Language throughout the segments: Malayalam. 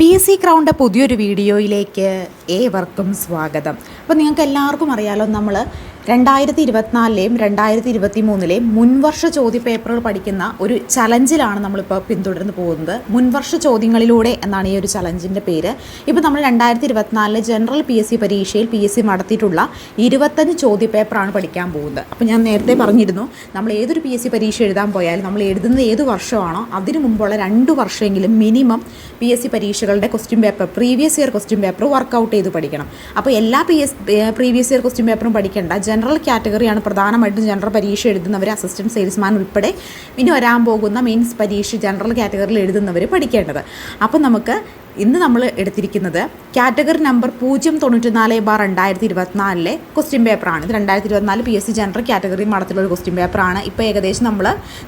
പി എസ് സി ക്രൗണ്ട് പുതിയൊരു വീഡിയോയിലേക്ക് ഏവർക്കും സ്വാഗതം. അപ്പോൾ നിങ്ങൾക്ക് എല്ലാവർക്കും അറിയാലോ നമ്മൾ രണ്ടായിരത്തി ഇരുപത്തിനാലിലെയും രണ്ടായിരത്തി ഇരുപത്തി മൂന്നിലെയും മുൻവർഷ ചോദ്യപേപ്പറുകൾ പഠിക്കുന്ന ഒരു ചലഞ്ചിലാണ് നമ്മളിപ്പോൾ പിന്തുടർന്ന് പോകുന്നത്. മുൻവർഷ ചോദ്യങ്ങളിലൂടെ എന്നാണ് ഈ ഒരു ചലഞ്ചിന്റെ പേര്. ഇപ്പോൾ നമ്മൾ രണ്ടായിരത്തി ഇരുപത്തിനാലിലെ ജനറൽ പി എസ് സി പരീക്ഷയിൽ പി എസ് സി നടത്തിയിട്ടുള്ള ഇരുപത്തഞ്ച് ചോദ്യപേപ്പറാണ് പഠിക്കാൻ പോകുന്നത്. അപ്പോൾ ഞാൻ നേരത്തെ പറഞ്ഞിരുന്നു നമ്മൾ ഏതൊരു പി എസ് സി പരീക്ഷ എഴുതാൻ പോയാലും നമ്മൾ എഴുതുന്നത് ഏത് വർഷമാണോ അതിന് മുമ്പുള്ള രണ്ട് വർഷമെങ്കിലും മിനിമം പി എസ് സി പരീക്ഷകളുടെ question paper previous year question paper work out ചെയ്ത് പഠിക്കണം. അപ്പോൾ എല്ലാ P S previous year question പേപ്പറും പഠിക്കേണ്ട ജനറൽ കാറ്റഗറിയാണ് പ്രധാനമായിട്ടും ജനറൽ പരീക്ഷ എഴുതുന്നവർ അസിസ്റ്റന്റ് സെയിൽസ്മാൻ ഉൾപ്പെടെ ഇനി വരാൻ പോകുന്ന മെയിൻസ് പരീക്ഷ ജനറൽ കാറ്റഗറിയിൽ എഴുതുന്നവർ പഠിക്കേണ്ടത്. അപ്പോൾ നമുക്ക് ഇന്ന് നമ്മൾ എടുത്തിരിക്കുന്നത് കാറ്റഗറി നമ്പർ പൂജ്യം തൊണ്ണൂറ്റി നാല് ബാർ രണ്ടായിരത്തി ഇരുപത്തിനാലിലെ ക്വസ്റ്റ്യൻ പേപ്പറാണ് ഇത് രണ്ടായിരത്തി ഇരുപത്തിനാല് P S C general category മടത്തിലുള്ള ഒരു ക്വസ്റ്റ്യൻ പേപ്പറാണ് ഇപ്പോൾ ഏകദേശം നമ്മൾ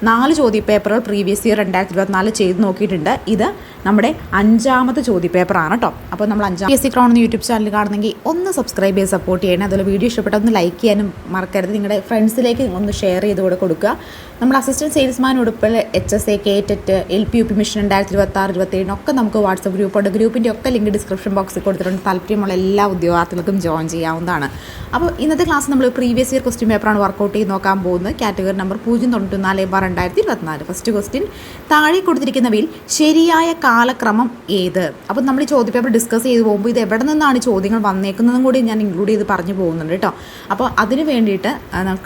നാല് ചോദ്യ പേപ്പറുകൾ പ്രീവിയസ് ഇയർ രണ്ടായിരത്തി ഇരുപത്തിനാല് ചെയ്ത് നോക്കിയിട്ടുണ്ട്. ഇത് നമ്മുടെ അഞ്ചാമത്തെ ചോദ്യപേപ്പറാണ് കേട്ടോ അപ്പോൾ നമ്മൾ അഞ്ചാം എസ് സി ക്രോൺ എന്ന യൂട്യൂബ് ചാനൽ കാണുന്നെങ്കിൽ ഒന്ന് സബ്സ്ക്രൈബ് ചെയ്ത് സപ്പോർട്ട് ചെയ്യണം. അതുപോലെ വീഡിയോ ഇഷ്ടപ്പെട്ട ഒന്ന് ലൈക്ക് ചെയ്യാനും മറക്കരുത്. നിങ്ങളുടെ ഫ്രണ്ട്സിലേക്ക് ഒന്ന് ഷെയർ ചെയ്ത് കൂടെ കൊടുക്കുക. നമ്മൾ assistant salesman ഉടുപ്പിൽ H S A K TET L P U P mission രണ്ടായിരത്തി ഇരുപത്തി ആറ് ഇരുപത്തേഴിനൊക്കെ നമുക്ക് വാട്സപ്പ് ഗ്രൂപ്പുണ്ട് ഗ്രൂപ്പിന്റെ ഒക്കെ ലിങ്ക് ഡിസ്ക്രിപ്ഷൻ ബോക്സിൽ കൊടുത്തിട്ടുണ്ട്. താല്പര്യമുള്ള എല്ലാ ഉദ്യോഗാർത്ഥികൾക്കും ജോയിൻ ചെയ്യാവുന്നതാണ്. അപ്പോൾ ഇന്നത്തെ ക്ലാസ് നമ്മൾ പ്രീവിയസ് ഇയർ ക്വസ്റ്റ്യൻ പേപ്പറാണ് വർക്കൗട്ട് ചെയ്ത് നോക്കാൻ പോകുന്നത്. കാറ്റഗറി നമ്പർ പൂജ്യം തൊണ്ണൂറ്റി നാല് ബാർ രണ്ടായിരത്തി ഇരുപത്തിനാല്. ഫസ്റ്റ് ക്വസ്റ്റ്യൻ താഴെ കൊടുത്തിരിക്കുന്നവയിൽ ശരിയായ കാലക്രമം ഏത്? അപ്പോൾ നമ്മൾ ഈ ചോദ്യപേപ്പർ ഡിസ്കസ് ചെയ്ത് പോകുമ്പോൾ ഇത് എവിടെ നിന്നാണ് ചോദ്യങ്ങൾ വന്നേക്കുന്നതും കൂടി ഞാൻ ഇൻക്ലൂഡ് ചെയ്ത് പറഞ്ഞു പോകുന്നുണ്ട് കേട്ടോ. അപ്പോൾ അതിന് വേണ്ടിയിട്ട്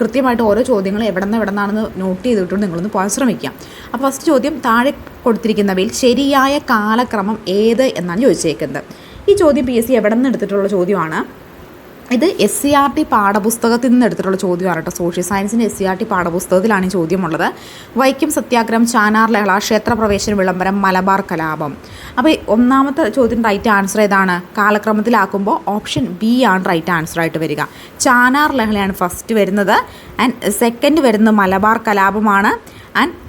കൃത്യമായിട്ട് ഓരോ ചോദ്യങ്ങൾ എവിടെ നിന്ന് എവിടെ നിന്നാണെന്ന് നോട്ട് ചെയ്തിട്ടുണ്ട്. നിങ്ങളൊന്ന് പോകാൻ ശ്രമിക്കാം. അപ്പോൾ ഫസ്റ്റ് ചോദ്യം താഴെ കൊടുത്തിരിക്കുന്നവയിൽ ശരിയായ കാലക്രമം ഏത് എന്നാണ് ചോദിച്ചേക്കുന്നത്. ഈ ചോദ്യം പി എസ് സി എവിടെ നിന്ന് എടുത്തിട്ടുള്ള ചോദ്യമാണ്? ഇത് എസ് സി ആർ ടി പാഠപുസ്തകത്തിൽ നിന്ന് എടുത്തിട്ടുള്ള ചോദ്യമാണ് കേട്ടോ. സോഷ്യൽ സയൻസിന്റെ എസ് സി ആർ ടി പാഠപുസ്തകത്തിലാണ് ഈ ചോദ്യമുള്ളത്. വൈക്കം സത്യാഗ്രഹം ചാനാർ ലഹള ക്ഷേത്രപ്രവേശന വിളംബരം മലബാർ കലാപം. അപ്പോൾ ഒന്നാമത്തെ ചോദ്യം റൈറ്റ് ആൻസർ ഏതാണ്? കാലക്രമത്തിലാക്കുമ്പോൾ ഓപ്ഷൻ ബി ആണ് റൈറ്റ് ആൻസർ ആയിട്ട് വരിക. ചാനാർ ലഹളയാണ് ഫസ്റ്റ് വരുന്നത്. ആൻഡ് സെക്കൻഡ് വരുന്നത് മലബാർ കലാപമാണ്. ആൻഡ്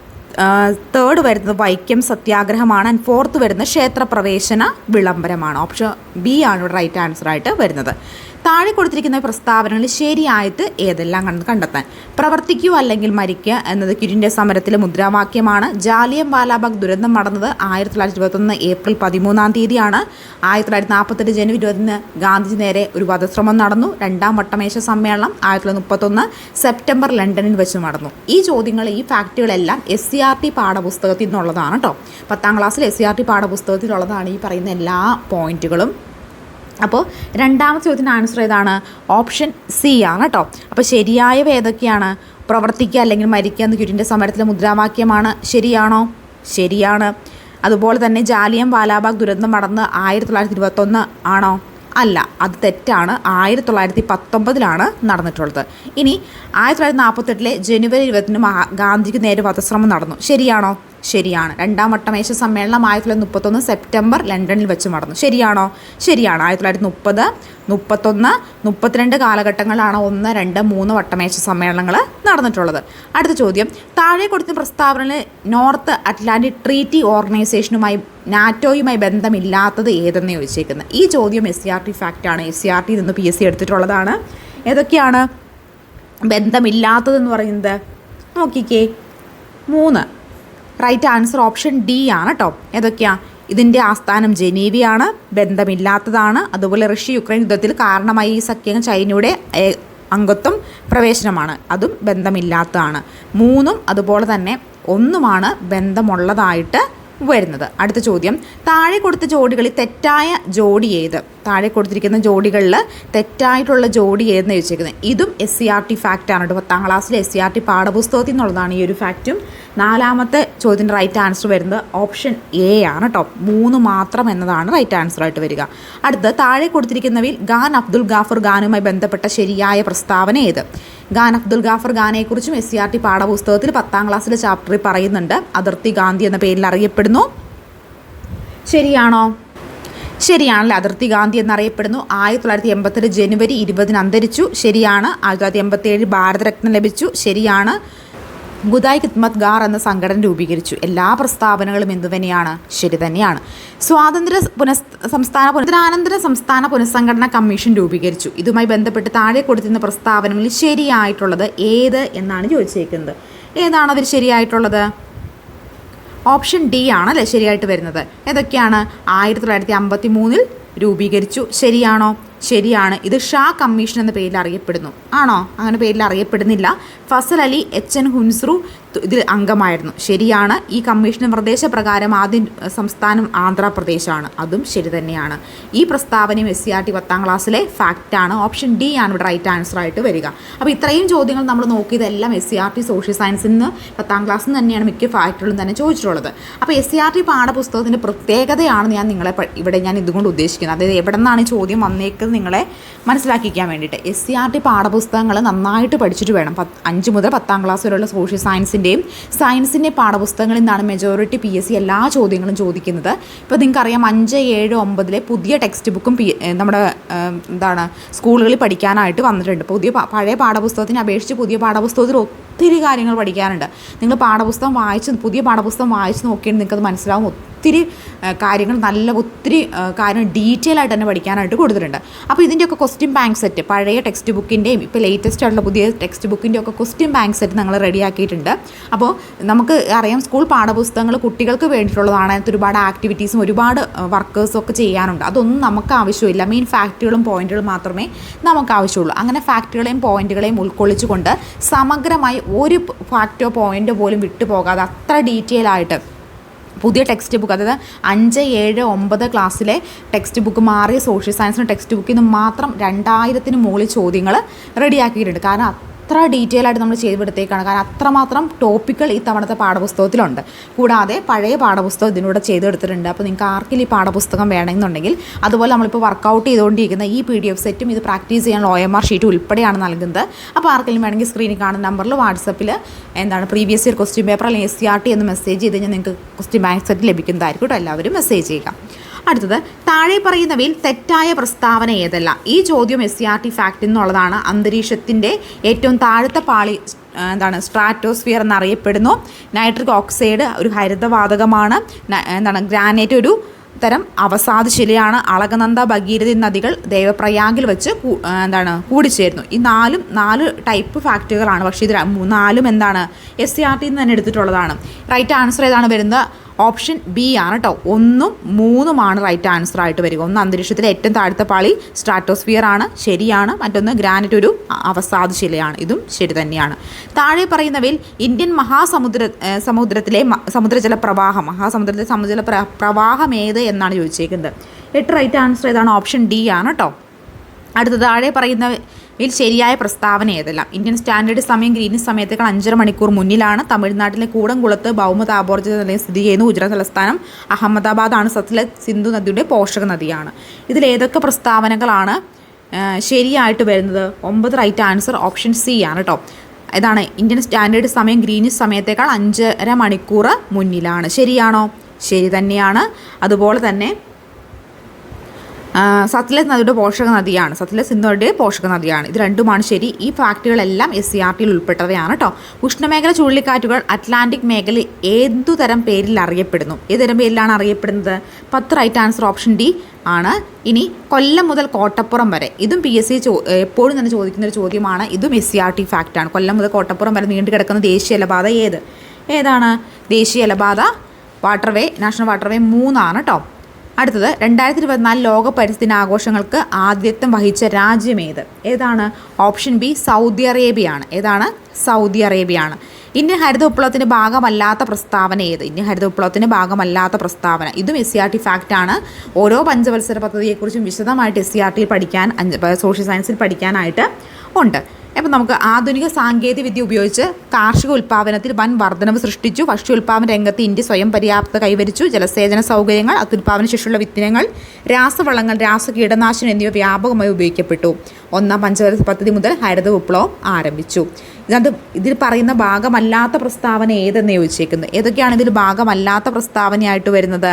തേർഡ് വരുന്നത് വൈക്കം സത്യാഗ്രഹമാണ്. ആൻഡ് ഫോർത്ത് വരുന്നത് ക്ഷേത്രപ്രവേശന വിളംബരമാണ്. ഓപ്ഷൻ ബി ആണ് റൈറ്റ് ആൻസർ ആയിട്ട് വരുന്നത്. താഴെ കൊടുത്തിരിക്കുന്ന പ്രസ്താവനകൾ ശരിയായത് ഏതെല്ലാം കണ്ട് കണ്ടെത്താൻ? പ്രവർത്തിക്കൂ അല്ലെങ്കിൽ മരിക്കുക എന്നത് കിരിന്റെ സമരത്തിലെ മുദ്രാവാക്യമാണ്. ജാലിയം വാലാബാഗ് ദുരന്തം നടന്നത് ആയിരത്തി തൊള്ളായിരത്തി ഇരുപത്തൊന്ന് ഏപ്രിൽ പതിമൂന്നാം തീയതിയാണ്. ആയിരത്തി തൊള്ളായിരത്തി നാൽപ്പത്തെട്ട് ജനുവരി ഇരുപതിന് ഗാന്ധിജി നേരെ ഒരു വധശ്രമം നടന്നു. രണ്ടാം വട്ടമേശ സമ്മേളനം ആയിരത്തി തൊള്ളായിരത്തി മുപ്പത്തൊന്ന് സെപ്റ്റംബർ ലണ്ടനിൽ വെച്ച് നടന്നു. ഈ ചോദ്യങ്ങൾ ഈ ഫാക്റ്റുകളെല്ലാം എസ് സി ആർ ടി പാഠപുസ്തകത്തിൽ നിന്നുള്ളതാണ് കേട്ടോ പത്താം ക്ലാസ്സിൽ എസ് സി ആർ ടി പാഠപുസ്തകത്തിലുള്ളതാണ് ഈ പറയുന്ന എല്ലാ പോയിന്റുകളും. അപ്പോൾ രണ്ടാമത്തെ ചോദ്യത്തിന് ആൻസർ ഏതാണ്? ഓപ്ഷൻ സി ആണ് കേട്ടോ അപ്പോൾ ശരിയായവ ഏതൊക്കെയാണ്? പ്രവർത്തിക്കുക അല്ലെങ്കിൽ മരിക്കുക എന്ന് ക്യുരിന്റെ സമരത്തിലെ മുദ്രാവാക്യമാണ് ശരിയാണോ? ശരിയാണ്. അതുപോലെ തന്നെ ജാലിയം വാലാബാഗ് ദുരന്തം നടന്ന് ആയിരത്തി തൊള്ളായിരത്തി ഇരുപത്തൊന്ന് ആണോ? അല്ല അത് തെറ്റാണ്. ആയിരത്തി തൊള്ളായിരത്തി പത്തൊമ്പതിലാണ് നടന്നിട്ടുള്ളത്. ഇനി ആയിരത്തി തൊള്ളായിരത്തി നാൽപ്പത്തെട്ടിലെ ജനുവരി ഇരുപത്തിന് മഹാ ഗാന്ധിക്ക് നേരെ വധശ്രമം നടന്നു. ശരിയാണോ? ശരിയാണ്. രണ്ടാം വട്ടമേശ സമ്മേളനം ആയിരത്തി തൊള്ളായിരത്തി മുപ്പത്തൊന്ന് സെപ്റ്റംബർ ലണ്ടനിൽ വെച്ച് നടന്നു ശരിയാണോ? ശരിയാണ്. ആയിരത്തി തൊള്ളായിരത്തി മുപ്പത് മുപ്പത്തൊന്ന് മുപ്പത്തിരണ്ട് കാലഘട്ടങ്ങളിലാണ് ഒന്ന് രണ്ട് മൂന്ന് വട്ടമേശ സമ്മേളനങ്ങൾ നടന്നിട്ടുള്ളത്. അടുത്ത ചോദ്യം. താഴെ കൊടുത്ത പ്രസ്താവനയിൽ നോർത്ത് അറ്റ്ലാന്റിക് ട്രീറ്റി ഓർഗനൈസേഷനുമായി നാറ്റോയുമായി ബന്ധമില്ലാത്തത് ഏതെന്ന് ചോദിച്ചേക്കുന്നത് ഈ ചോദ്യം എസ് സി ആർ ടി ഫാക്റ്റാണ് എസ് സി ആർ ടി നിന്ന് പി എസ് സി എടുത്തിട്ടുള്ളതാണ്. ഏതൊക്കെയാണ്? ബന്ധമില്ലാത്തതെന്ന് പറയുന്നത്? നോക്കിക്കേ. മൂന്ന്. റൈറ്റ് ആൻസർ ഓപ്ഷൻ ഡി ആണ് കേട്ടോ ഏതൊക്കെയാ? ഇതിന്റെ ആസ്ഥാനം ജനീവിയാണ് ബന്ധമില്ലാത്തതാണ്. അതുപോലെ റഷ്യ യുക്രൈൻ യുദ്ധത്തിൽ കാരണമായി ഈ സഖ്യം ചൈനയുടെ അംഗത്വം പ്രവേശനമാണ്. അതും ബന്ധമില്ലാത്തതാണ്. മൂന്നും അതുപോലെ തന്നെ ഒന്നുമാണ് ബന്ധമുള്ളതായിട്ട് വരുന്നത്. അടുത്ത ചോദ്യം. താഴെ കൊടുത്ത ജോഡികളിൽ തെറ്റായ ജോഡി ഏത്? താഴെ കൊടുത്തിരിക്കുന്ന ജോഡികളിൽ തെറ്റായിട്ടുള്ള ജോഡി ഏതെന്ന് ചോദിച്ചേക്കുന്നത്. ഇതും എസ് സി ആർ ടി ഫാക്റ്റാണ് കേട്ടോ. പത്താം ക്ലാസ്സിലെ എസ് സി ആർ ടി പാഠപുസ്തകത്തിൽ നിന്നുള്ളതാണ് ഈ ഒരു ഫാക്റ്റും നാലാമത്തെ ചോദ്യത്തിന്റെ റൈറ്റ് ആൻസർ വരുന്നത് ഓപ്ഷൻ എ ആണ് കേട്ടോ. മൂന്ന് മാത്രം എന്നതാണ് റൈറ്റ് ആൻസർ ആയിട്ട് വരിക. അടുത്ത് താഴെ കൊടുത്തിരിക്കുന്നവയിൽ ഖാൻ അബ്ദുൽ ഗാഫർ ഖാനുമായി ബന്ധപ്പെട്ട ശരിയായ പ്രസ്താവന ഏത്? ഖാൻ അബ്ദുൽ ഗാഫർ ഖാനെക്കുറിച്ചും എസ് സി ആർ ടി പാഠപുസ്തകത്തിൽ പത്താം ക്ലാസ്സിലെ ചാപ്റ്ററിൽ പറയുന്നുണ്ട്. അതിർത്തി ഗാന്ധി എന്ന പേരിൽ അറിയപ്പെടുന്നു. ശരിയാണോ? ശരിയാണല്ലേ? അതിർത്തി ഗാന്ധി എന്നറിയപ്പെടുന്നു. ആയിരത്തി തൊള്ളായിരത്തി എൺപത്തെട്ട് ജനുവരി ഇരുപതിന് അന്തരിച്ചു. ശരിയാണ്. ആയിരത്തി തൊള്ളായിരത്തി എൺപത്തി ഏഴ് ഭാരതരത്നം ലഭിച്ചു. ശരിയാണ്. ഗുദായ് ഖിദ്മത് ഗാർ എന്ന സംഘടന രൂപീകരിച്ചു. എല്ലാ പ്രസ്താവനകളും എന്തു തന്നെയാണ് ശരി തന്നെയാണ്. സ്വാതന്ത്ര്യ പുനഃ സംസ്ഥാന പുനരാനന്തര സംസ്ഥാന പുനഃസംഘടന കമ്മീഷൻ രൂപീകരിച്ചു. ഇതുമായി ബന്ധപ്പെട്ട് താഴെ കൊടുത്തിരുന്ന പ്രസ്താവനകളിൽ ശരിയായിട്ടുള്ളത് ഏത് എന്നാണ് ചോദിച്ചേക്കുന്നത്. ഏതാണ് അതിൽ ശരിയായിട്ടുള്ളത്? ഓപ്ഷൻ ഡി ആണ് അല്ലേ ശരിയായിട്ട് വരുന്നത്. ഏതൊക്കെയാണ്? ആയിരത്തി തൊള്ളായിരത്തി അമ്പത്തി മൂന്നിൽ രൂപീകരിച്ചു. ശരിയാണോ? ശരിയാണ്. ഇത് ഷാ കമ്മീഷൻ എന്ന പേരിൽ അറിയപ്പെടുന്നു. ആണോ? അങ്ങനെ പേരിൽ അറിയപ്പെടുന്നില്ല. ഫസൽ അലി എച്ച് എൻ ഹുൻസ്രു ഇതിൽ അംഗമായിരുന്നു. ശരിയാണ് ഈ കമ്മീഷൻ നിർദ്ദേശപ്രകാരം ആദ്യം സംസ്ഥാനം ആന്ധ്രാപ്രദേശാണ്. അതും ശരി തന്നെയാണ്. ഈ പ്രസ്താവനയും എസ് സി ആർ ടി പത്താം ക്ലാസ്സിലെ ഫാക്റ്റാണ് ഓപ്ഷൻ ഡി ആണ് ഇവിടെ റൈറ്റ് ആൻസർ ആയിട്ട് വരിക. അപ്പോൾ ഇത്രയും ചോദ്യങ്ങൾ നമ്മൾ നോക്കിയതെല്ലാം S C R T social സയൻസിൽ നിന്ന് പത്താം ക്ലാസ്സിൽ നിന്ന് തന്നെയാണ് മിക്ക ഫാക്റ്റുകളും തന്നെ ചോദിച്ചിട്ടുള്ളത്. അപ്പോൾ എസ് സി ആർ ടി പാഠപുസ്തകത്തിന്റെ പ്രത്യേകതയാണ് ഞാൻ നിങ്ങളെ ഇവിടെ ഞാൻ ഇതുകൊണ്ട് ഉദ്ദേശിക്കുന്നത്. അതായത് എവിടെ നിന്നാണ് ചോദ്യം വന്നേക്കുന്നത് നിങ്ങളെ മനസ്സിലാക്കിക്കാൻ വേണ്ടിയിട്ട്. എസ് സി ആർ ടി പാഠപുസ്തകങ്ങൾ നന്നായിട്ട് പഠിച്ചിട്ട് വേണം. അഞ്ച് മുതൽ പത്താം ക്ലാസ് വരെയുള്ള സോഷ്യൽ സയൻസിന്റെയും സയൻസിന്റെ പാഠപുസ്തകങ്ങളിൽ നിന്നാണ് മെജോറിറ്റി പി എസ് സി എല്ലാ ചോദ്യങ്ങളും ചോദിക്കുന്നത്. ഇപ്പോൾ നിങ്ങൾക്കറിയാം അഞ്ച് ഏഴ് ഒമ്പതിലെ പുതിയ ടെക്സ്റ്റ് ബുക്കും പി നമ്മുടെ എന്താണ് സ്കൂളുകളിൽ പഠിക്കാനായിട്ട് വന്നിട്ടുണ്ട്. പുതിയ പഴയ പാഠപുസ്തകത്തിനെ അപേക്ഷിച്ച് പുതിയ പാഠപുസ്തകത്തിൽ ഒത്തിരി കാര്യങ്ങൾ പഠിക്കാനുണ്ട്. നിങ്ങൾ പാഠപുസ്തകം വായിച്ച് പുതിയ പാഠപുസ്തകം വായിച്ച് നോക്കിയാൽ നിങ്ങൾക്കത് മനസ്സിലാവും. ഒത്തിരി കാര്യങ്ങൾ നല്ല ഒത്തിരി കാര്യങ്ങൾ ഡീറ്റെയിൽ ആയിട്ട് തന്നെ പഠിക്കാനായിട്ട് കൊടുത്തിട്ടുണ്ട്. അപ്പോൾ ഇതിന്റെയൊക്കെ ക്വസ്റ്റ്യൻ ബാങ്ക് സെറ്റ് പഴയ ടെക്സ്റ്റ് ബുക്കിന്റെയും ഇപ്പോൾ ലേറ്റസ്റ്റ് ആയിട്ടുള്ള പുതിയ ടെക്സ്റ്റ് ബുക്കിന്റെയൊക്കെ ക്വസ്റ്റ്യൻ ബാങ്ക് സെറ്റ് ഞങ്ങൾ റെഡിയാക്കിയിട്ടുണ്ട് അപ്പോൾ നമുക്ക് അറിയാം സ്കൂൾ പാഠപുസ്തകങ്ങൾ കുട്ടികൾക്ക് വേണ്ടിയിട്ടുള്ളതാണ്. അതിനകത്ത് ഒരുപാട് ആക്ടിവിറ്റീസും ഒരുപാട് വർക്കേഴ്സും ഒക്കെ ചെയ്യാനുണ്ട്. അതൊന്നും നമുക്ക് ആവശ്യമില്ല. മെയിൻ ഫാക്റ്റുകളും പോയിന്റുകളും മാത്രമേ നമുക്ക് ആവശ്യമുള്ളൂ. അങ്ങനെ ഫാക്റ്റുകളെയും പോയിന്റുകളെയും ഉൾക്കൊള്ളിച്ചുകൊണ്ട് സമഗ്രമായി ഒരു ഫാക്റ്റോ പോയിന്റോ പോലും വിട്ടുപോകാതെ അത്ര ഡീറ്റെയിൽ ആയിട്ട് പുതിയ ടെക്സ്റ്റ് ബുക്ക് അതായത് അഞ്ച് ഏഴ് ഒമ്പത് ക്ലാസ്സിലെ ടെക്സ്റ്റ് ബുക്ക് മാറിയ സോഷ്യൽ സയൻസിന്റെ ടെക്സ്റ്റ് ബുക്കിൽ നിന്ന് മാത്രം രണ്ടായിരത്തിന് മുകളിൽ ചോദ്യങ്ങൾ റെഡിയാക്കിയിട്ടുണ്ട് കാരണം അത്ര ഡീറ്റെയിൽ ആയിട്ട് നമ്മൾ ചെയ്തെടുത്തേക്കാണ്. കാരണം അത്രമാത്രം ടോപ്പിക്കൽ ഈ തവണത്തെ പാഠപുസ്തകത്തിലുണ്ട്. കൂടാതെ പഴയ പാഠപുസ്തകം ഇതിലൂടെ ചെയ്തെടുത്തിട്ടുണ്ട്. അപ്പോൾ നിങ്ങൾക്ക് ആർക്കും ഈ പാഠപുസ്തകം വേണമെന്നുണ്ടെങ്കിൽ അതുപോലെ നമ്മളിപ്പോൾ വർക്കൗട്ട് ചെയ്തുകൊണ്ടിരിക്കുന്ന ഈ പി ഡി എഫ് സെറ്റും ഇത് പ്രാക്ടീസ് ചെയ്യാനുള്ള ഒ എം ആർ ഷീറ്റ് ഉൾപ്പെടെയാണ് നൽകുന്നത്. അപ്പോൾ ആർക്കെങ്കിലും വേണമെങ്കിൽ സ്ക്രീനിൽ കാണുന്ന നമ്പറിൽ വാട്സപ്പിൽ എന്താണ് പ്രീവിയസ് ഇയർ ക്വസ്റ്റ്യൻ പേപ്പർ അല്ലെങ്കിൽ എസ് സി ആർ ടി എന്ന് മെസ്സേജ് ചെയ്ത് കഴിഞ്ഞാൽ നിങ്ങൾക്ക് ക്വസ്റ്റ്യൻ ബാങ്ക് സെറ്റ് ലഭിക്കുന്നതായിരിക്കും കേട്ടോ. എല്ലാവരും മെസ്സേജ് ചെയ്യുക. അടുത്തത് താഴെ പറയുന്നവയിൽ തെറ്റായ പ്രസ്താവന ഏതല്ല? ഈ ചോദ്യം S C R T fact എന്നുള്ളതാണ് അന്തരീക്ഷത്തിന്റെ ഏറ്റവും താഴത്തെ പാളി എന്താണ് സ്ട്രാറ്റോസ്ഫിയർ എന്നറിയപ്പെടുന്നു. നൈട്രിക് ഓക്സൈഡ് ഒരു ഹരിതവാതകമാണ്. എന്താണ് ഗ്രാനൈറ്റ് ഒരു തരം അവസാദ ശിലയാണ്. അളകനന്ദ ഭഗീരഥി നദികൾ ദേവപ്രയാഗിൽ വെച്ച് എന്താണ് കൂടിച്ചേരുന്നു. ഈ നാലും നാല് ടൈപ്പ് ഫാക്റ്റുകളാണ് പക്ഷേ ഇത് നാലും എന്താണ് എസ് സി ആർ ടി നിന്ന് തന്നെ എടുത്തിട്ടുള്ളതാണ്. റൈറ്റ് ആൻസർ ഏതാണ് വരുന്നത്? ഓപ്ഷൻ ബി ആണ് കേട്ടോ ഒന്നും മൂന്നുമാണ് റൈറ്റ് ആൻസർ ആയിട്ട് വരിക. ഒന്ന് അന്തരീക്ഷത്തിലെ ഏറ്റവും താഴത്തെ പാളി സ്ട്രാറ്റോസ്ഫിയർ ആണ്. ശരിയാണ്. മറ്റൊന്ന് ഗ്രാനൈറ്റ് ഒരു അവസാദശിലയാണ്. അവസാദ ശിലയാണ് ഇതും ശരി തന്നെയാണ്. താഴെ പറയുന്നവയിൽ ഇന്ത്യൻ മഹാസമുദ്ര സമുദ്രത്തിലെ സമുദ്രജല പ്രവാഹം. മഹാസമുദ്രത്തിലെ സമുദ്രജല പ്ര- പ്രവാഹം ഏത് എന്നാണ് ചോദിച്ചേക്കുന്നത്. എട്ട് റൈറ്റ് ആൻസർ ഏതാണ്. ഓപ്ഷൻ ഡി ആണ് കേട്ടോ അടുത്ത താഴെ പറയുന്നവയിൽ ശരിയായ പ്രസ്താവന ഏതെല്ലാം? ഇന്ത്യൻ സ്റ്റാൻഡേർഡ് സമയം ഗ്രീനിസ് സമയത്തേക്കാൾ അഞ്ചര മണിക്കൂർ മുന്നിലാണ്. തമിഴ്നാട്ടിലെ കൂടംകുളത്ത് ഭൗമ താപോർജ നിലയം സ്ഥിതി ചെയ്യുന്ന ഗുജറാത്ത് തലസ്ഥാനം അഹമ്മദാബാദാണ്. സത്ലജ് സിന്ധു നദിയുടെ പോഷക നദിയാണ്. ഇതിൽ ഏതൊക്കെ പ്രസ്താവനകളാണ് ശരിയായിട്ട് വരുന്നത്? ഒമ്പത് റൈറ്റ് ആൻസർ ഓപ്ഷൻ സി ആണ് കേട്ടോ ഇതാണ് ഇന്ത്യൻ സ്റ്റാൻഡേർഡ് സമയം ഗ്രീനിഷ് സമയത്തേക്കാൾ അഞ്ചര മണിക്കൂർ മുന്നിലാണ്. ശരിയാണോ? ശരി തന്നെയാണ്. അതുപോലെ തന്നെ സത്ലജ് നദിയുടെ പോഷക നദിയാണ്. സത്ലജ് സിന്ധുവിന്റെ പോഷക നദിയാണ്. ഇത് രണ്ടുമാണ് ശരി. ഈ ഫാക്ടുകളെല്ലാം എസ് സി ആർ ടിയിൽ ഉൾപ്പെട്ടവയാണ് കേട്ടോ ഉഷ്ണമേഖല ചുഴലിക്കാറ്റുകൾ അറ്റ്ലാന്റിക് മേഖല ഏതു തരം പേരിൽ അറിയപ്പെടുന്നു? ഏത് തരം പേരിലാണ് അറിയപ്പെടുന്നത്? പത്ത് റൈറ്റ് ആൻസർ ഓപ്ഷൻ ഡി ആണ്. ഇനി കൊല്ലം മുതൽ കോട്ടപ്പുറം വരെ. ഇതും പി എസ് സി ചോ എപ്പോഴും തന്നെ ചോദിക്കുന്ന ഒരു ചോദ്യമാണ്. ഇതും എസ് സി ആർ ടി ഫാക്റ്റാണ് കൊല്ലം മുതൽ കോട്ടപ്പുറം വരെ നീണ്ടു കിടക്കുന്ന ദേശീയ ജലപാത ഏത്? ഏതാണ്? ദേശീയ ജലപാത വാട്ടർവേ നാഷണൽ വാട്ടർവേ മൂന്നാണ് കേട്ടോ അടുത്തത് രണ്ടായിരത്തി ഇരുപത്തിനാല് ലോക പരിസ്ഥിതി ആഘോഷങ്ങൾക്ക് ആദ്യത്വം വഹിച്ച രാജ്യം ഏത്? ഏതാണ്? ഓപ്ഷൻ ബി സൗദി അറേബ്യ ആണ് ഏതാണ്? സൗദി അറേബ്യ ആണ് ഇന്ത്യൻ ഹരിത വിപ്ലവത്തിന്റെ ഭാഗമല്ലാത്ത പ്രസ്താവന ഏത്? ഇന്ത്യൻ ഹരിത വിപ്ലവത്തിന്റെ ഭാഗമല്ലാത്ത പ്രസ്താവന. ഇതും എസ് സി ആർ ടി ഫാക്റ്റാണ് ഓരോ പഞ്ചവത്സര പദ്ധതിയെക്കുറിച്ചും വിശദമായിട്ട് എസ് സി ആർ ടിയിൽ പഠിക്കാൻ സോഷ്യൽ സയൻസിൽ പഠിക്കാനായിട്ട് ഉണ്ട്. അപ്പം നമുക്ക് ആധുനിക സാങ്കേതിക വിദ്യ ഉപയോഗിച്ച് കാർഷിക ഉൽപ്പാദനത്തിൽ വൻ വർധനവ് സൃഷ്ടിച്ചു. ഭക്ഷ്യ ഉൽപ്പാദന രംഗത്ത് ഇന്ത്യ സ്വയം പര്യാപ്തത കൈവരിച്ചു. ജലസേചന സൗകര്യങ്ങൾ അത്യുൽപാദന ശേഷിയുള്ള വിത്തിനങ്ങൾ രാസവളങ്ങൾ രാസ കീടനാശിനി എന്നിവ വ്യാപകമായി ഉപയോഗിക്കപ്പെട്ടു. ഒന്നാം പഞ്ചവത്സര പദ്ധതി മുതൽ ഹരിത വിപ്ലവം ആരംഭിച്ചു. ഇതിനകത്ത് ഇതിൽ പറയുന്ന ഭാഗമല്ലാത്ത പ്രസ്താവന ഏതെന്ന് ചോദിച്ചേക്കുന്നത് ഏതൊക്കെയാണ് ഇതിൽ ഭാഗമല്ലാത്ത പ്രസ്താവനയായിട്ട് വരുന്നത്?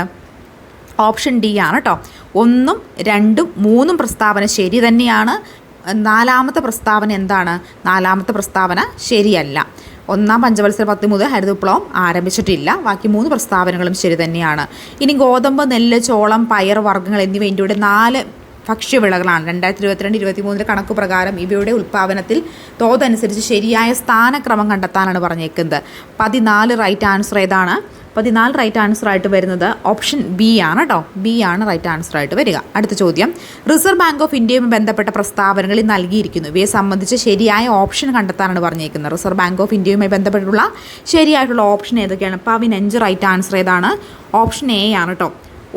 ഓപ്ഷൻ ഡി ആണ് കേട്ടോ ഒന്നും രണ്ടും മൂന്നും പ്രസ്താവന ശരി തന്നെയാണ്. നാലാമത്തെ പ്രസ്താവന എന്താണ്? നാലാമത്തെ പ്രസ്താവന ശരിയല്ല. ഒന്നാം പഞ്ചവത്സര പദ്ധതി മുതൽ ഹരിത വിപ്ലവം ആരംഭിച്ചിട്ടില്ല. ബാക്കി മൂന്ന് പ്രസ്താവനകളും ശരി തന്നെയാണ്. ഇനി ഗോതമ്പ് നെല്ല് ചോളം പയർ വർഗങ്ങൾ എന്നിവ ഇന്ത്യയുടെ നാല് ഭക്ഷ്യവിളകളാണ്. രണ്ടായിരത്തി ഇരുപത്തിരണ്ട് ഇരുപത്തി മൂന്നിലെ കണക്ക് പ്രകാരം ഇവയുടെ ഉൽപ്പാദനത്തിൽ തോതനുസരിച്ച് ശരിയായ സ്ഥാനക്രമം കണ്ടെത്താനാണ് പറഞ്ഞേക്കുന്നത്. പതിനാല് റൈറ്റ് ആൻസർ ഏതാണ്? പതിനാല് റൈറ്റ് ആൻസർ ആയിട്ട് വരുന്നത് ഓപ്ഷൻ ബി ആണ് കേട്ടോ ബി ആണ് റൈറ്റ് ആൻസർ ആയിട്ട് വരിക. അടുത്ത ചോദ്യം. റിസർവ് ബാങ്ക് ഓഫ് ഇന്ത്യയുമായി ബന്ധപ്പെട്ട പ്രസ്താവനകളിൽ നൽകിയിരിക്കുന്നു. ഇവയെ സംബന്ധിച്ച് ശരിയായ ഓപ്ഷൻ കണ്ടെത്താനാണ് പറഞ്ഞേക്കുന്നത്. റിസർവ് ബാങ്ക് ഓഫ് ഇന്ത്യയുമായി ബന്ധപ്പെട്ടുള്ള ശരിയായിട്ടുള്ള ഓപ്ഷൻ ഏതൊക്കെയാണ്? പതിനഞ്ച് റൈറ്റ് ആൻസർ ഏതാണ്? ഓപ്ഷൻ എ ആണ് കേട്ടോ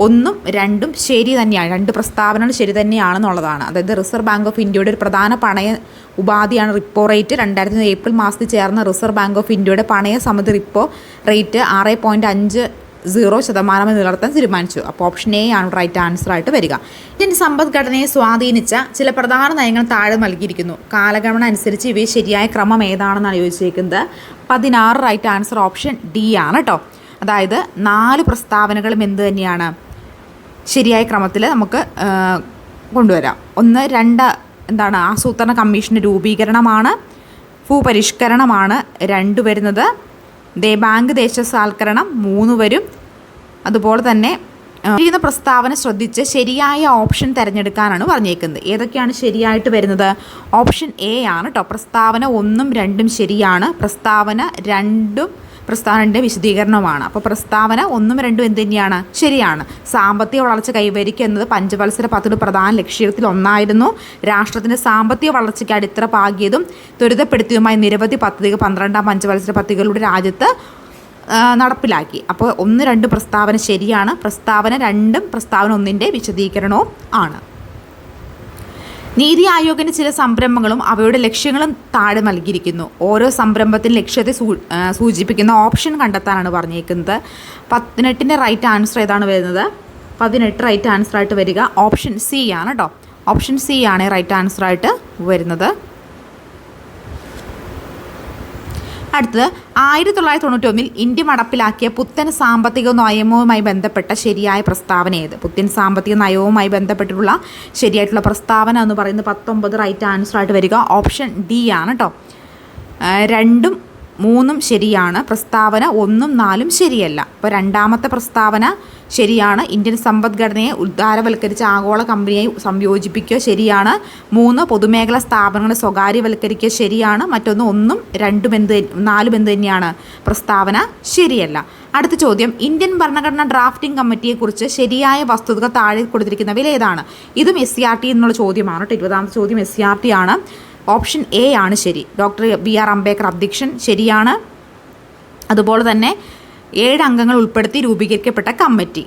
ഒന്നും രണ്ടും ശരി തന്നെയാണ് രണ്ട് പ്രസ്താവനകൾ ശരി തന്നെയാണെന്നുള്ളതാണ്. അതായത് റിസർവ് ബാങ്ക് ഓഫ് ഇന്ത്യയുടെ ഒരു പ്രധാന പണയ ഉപാധിയാണ് റിപ്പോ റേറ്റ്. രണ്ടായിരത്തി ഏപ്രിൽ മാസത്തിൽ ചേർന്ന റിസർവ് ബാങ്ക് ഓഫ് ഇന്ത്യയുടെ പണയ സമിതി റിപ്പോ റേറ്റ് ആറ് പോയിന്റ് അഞ്ച് സീറോ ശതമാനം നിലനിർത്താൻ തീരുമാനിച്ചു. അപ്പോൾ ഓപ്ഷൻ എ ആണ് റൈറ്റ് ആൻസർ ആയിട്ട് വരിക. ഇന്ത്യൻ സമ്പദ്ഘടനയെ സ്വാധീനിച്ച ചില പ്രധാന നയങ്ങൾ താഴെ നൽകിയിരിക്കുന്നു. കാലഗണന അനുസരിച്ച് ഇവയെ ശരിയായ ക്രമം ഏതാണെന്നാണ് ചോദിച്ചിരിക്കുന്നത് പതിനാറ് റൈറ്റ് ആൻസർ ഓപ്ഷൻ ഡി ആണ് കേട്ടോ അതായത് നാല് പ്രസ്താവനകളും എന്ത് തന്നെയാണ്? ശരിയായ ക്രമത്തിൽ നമുക്ക് കൊണ്ടുവരാം. ഒന്ന് രണ്ട് എന്താണ് ആസൂത്രണ കമ്മീഷന്റെ രൂപീകരണമാണ് ഭൂപരിഷ്കരണമാണ് രണ്ട് വരുന്നത്. ദേ ബാങ്ക് ദേശസാൽക്കരണം മൂന്ന് വരും. അതുപോലെ തന്നെ ചെയ്യുന്ന പ്രസ്താവന ശ്രദ്ധിച്ച് ശരിയായ ഓപ്ഷൻ തിരഞ്ഞെടുക്കാനാണ് പറഞ്ഞേക്കുന്നത്. ഏതൊക്കെയാണ് ശരിയായിട്ട് വരുന്നത്? ഓപ്ഷൻ എ ആണ് കേട്ടോ പ്രസ്താവന ഒന്നും രണ്ടും ശരിയാണ്. പ്രസ്താവന രണ്ടും പ്രസ്താവനയുടെ വിശദീകരണമാണ്. അപ്പോൾ പ്രസ്താവന ഒന്നും രണ്ടും എന്ത് തന്നെയാണ്? ശരിയാണ്. സാമ്പത്തിക വളർച്ച കൈവരിക്കുക എന്നത് പഞ്ചവത്സര പദ്ധതിയുടെ പ്രധാന ലക്ഷ്യത്തിൽ ഒന്നായിരുന്നു. രാഷ്ട്രത്തിന്റെ സാമ്പത്തിക വളർച്ചയ്ക്ക് അടിത്തറ പാകിയതും ത്വരിതപ്പെടുത്തിയതുമായ നിരവധി പദ്ധതികൾ പന്ത്രണ്ടാം പഞ്ചവത്സര പദ്ധതികളുടെ രാജ്യത്ത് നടപ്പിലാക്കി. അപ്പോൾ ഒന്ന് രണ്ട് പ്രസ്താവന ശരിയാണ്. പ്രസ്താവന രണ്ടും പ്രസ്താവന ഒന്നിന്റെ വിശദീകരണവും ആണ്. നീതി ആയോഗിന് ചില സംരംഭങ്ങളും അവയുടെ ലക്ഷ്യങ്ങളും താഴെ നൽകിയിരിക്കുന്നു. ഓരോ സംരംഭത്തിന് ലക്ഷ്യത്തെ സൂചിപ്പിക്കുന്ന ഓപ്ഷൻ കണ്ടെത്താനാണ് പറഞ്ഞേക്കുന്നത് പതിനെട്ടിന്റെ റൈറ്റ് ആൻസർ ഏതാണ് വരുന്നത്? പതിനെട്ട് റൈറ്റ് ആൻസർ ആയിട്ട് വരിക. ഓപ്ഷൻ സി ആണ് കേട്ടോ ഓപ്ഷൻ സി ആണ് റൈറ്റ് ആൻസർ ആയിട്ട് വരുന്നത്. അടുത്തത് ആയിരത്തി തൊള്ളായിരത്തി തൊണ്ണൂറ്റി ഒന്നിൽ ഇന്ത്യ നടപ്പിലാക്കിയ പുത്തൻ സാമ്പത്തിക നയവുമായി ബന്ധപ്പെട്ട ശരിയായ പ്രസ്താവന ഏത് പുത്തൻ സാമ്പത്തിക നയവുമായി ബന്ധപ്പെട്ടിട്ടുള്ള ശരിയായിട്ടുള്ള പ്രസ്താവന എന്ന് പറയുന്നത് പത്തൊമ്പത് റൈറ്റ് ആൻസർ ആയിട്ട് വരിക. ഓപ്ഷൻ ഡി ആണ് കേട്ടോ രണ്ടും മൂന്നും ശരിയാണ്. പ്രസ്താവന ഒന്നും നാലും ശരിയല്ല. അപ്പോൾ രണ്ടാമത്തെ പ്രസ്താവന ശരിയാണ്. ഇന്ത്യൻ സമ്പദ്ഘടനയെ ഉദ്ധാരവൽക്കരിച്ച ആഗോള കമ്പനിയായി സംയോജിപ്പിക്കുക ശരിയാണ്. മൂന്ന് പൊതുമേഖലാ സ്ഥാപനങ്ങളെ സ്വകാര്യവൽക്കരിക്കുക ശരിയാണ്. മറ്റൊന്ന് ഒന്നും രണ്ടും എന്ത് നാലും എന്ത് തന്നെയാണ്? പ്രസ്താവന ശരിയല്ല. അടുത്ത ചോദ്യം. ഇന്ത്യൻ ഭരണഘടന ഡ്രാഫ്റ്റിംഗ് കമ്മിറ്റിയെക്കുറിച്ച് ശരിയായ വസ്തുതകൾ താഴെ കൊടുത്തിരിക്കുന്നവയിൽ ഏതാണ്? ഇതും എസ് സി ആർ ടി എന്നുള്ള ചോദ്യമാണ് കേട്ടോ. ഇരുപതാമത്തെ ചോദ്യം എസ് സി ആർ ടി ആണ്. ഓപ്ഷൻ എ ആണ് ശരി. ഡോക്ടർ ബി ആർ അംബേദ്കർ അധ്യക്ഷൻ ശരിയാണ്. അതുപോലെ തന്നെ ഏഴ് അംഗങ്ങൾ ഉൾപ്പെടുത്തി രൂപീകരിക്കപ്പെട്ട കമ്മിറ്റി.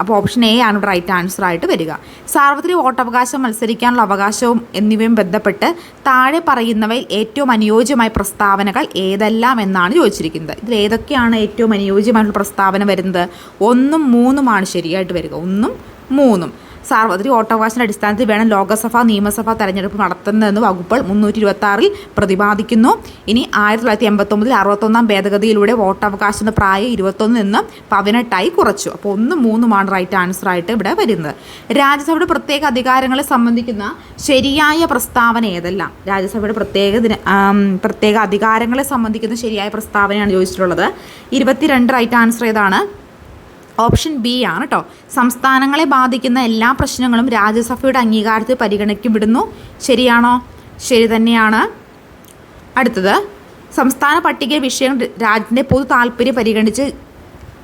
അപ്പോൾ ഓപ്ഷൻ എ ആണ് റൈറ്റ് ആൻസർ ആയിട്ട് വരിക. സാർവത്രിക വോട്ടവകാശം മത്സരിക്കാനുള്ള അവകാശവും എന്നിവയും ബന്ധപ്പെട്ട് താഴെ പറയുന്നവയിൽ ഏറ്റവും അനുയോജ്യമായ പ്രസ്താവനകൾ ഏതെല്ലാം എന്നാണ് ചോദിച്ചിരിക്കുന്നത്. ഇതിൽ ഏതൊക്കെയാണ് ഏറ്റവും അനുയോജ്യമായിട്ടുള്ള പ്രസ്താവന വരുന്നത്? ഒന്നും മൂന്നുമാണ് ശരിയായിട്ട് വരിക. ഒന്നും മൂന്നും. സാർവത്രിക വോട്ടവകാശത്തിന്റെ അടിസ്ഥാനത്തിൽ വേണം ലോക്സഭ നിയമസഭാ തെരഞ്ഞെടുപ്പ് നടത്തുന്നതെന്ന് വകുപ്പ് മുന്നൂറ്റി ഇരുപത്തി ആറിൽ പ്രതിപാദിക്കുന്നു. ഇനി ആയിരത്തി തൊള്ളായിരത്തി എൺപത്തൊമ്പതിൽ അറുപത്തൊന്നാം ഭേദഗതിയിലൂടെ വോട്ടവകാശത്തിന്റെ പ്രായം ഇരുപത്തൊന്ന് നിന്ന് പതിനെട്ടായി കുറച്ചു. അപ്പോൾ ഒന്ന് മൂന്നുമാണ് റൈറ്റ് ആൻസർ ആയിട്ട് ഇവിടെ വരുന്നത്. രാജ്യസഭയുടെ പ്രത്യേക അധികാരങ്ങളെ സംബന്ധിക്കുന്ന ശരിയായ പ്രസ്താവന ഏതെല്ലാം? രാജ്യസഭയുടെ പ്രത്യേക പ്രത്യേക അധികാരങ്ങളെ സംബന്ധിക്കുന്ന ശരിയായ പ്രസ്താവനയാണ് ചോദിച്ചിട്ടുള്ളത്. ഇരുപത്തിരണ്ട് റൈറ്റ് ആൻസർ ഏതാണ്? ഓപ്ഷൻ ബി ആണ് കേട്ടോ സംസ്ഥാനങ്ങളെ ബാധിക്കുന്ന എല്ലാ പ്രശ്നങ്ങളും രാജ്യസഭയുടെ അംഗീകാരത്തിൽ പരിഗണിക്കപ്പെടുന്നു. ശരിയാണോ? ശരി തന്നെയാണ്. അടുത്തത് സംസ്ഥാന പട്ടിക വിഷയം രാജ്യത്തിന്റെ പൊതു താല്പര്യം പരിഗണിച്ച്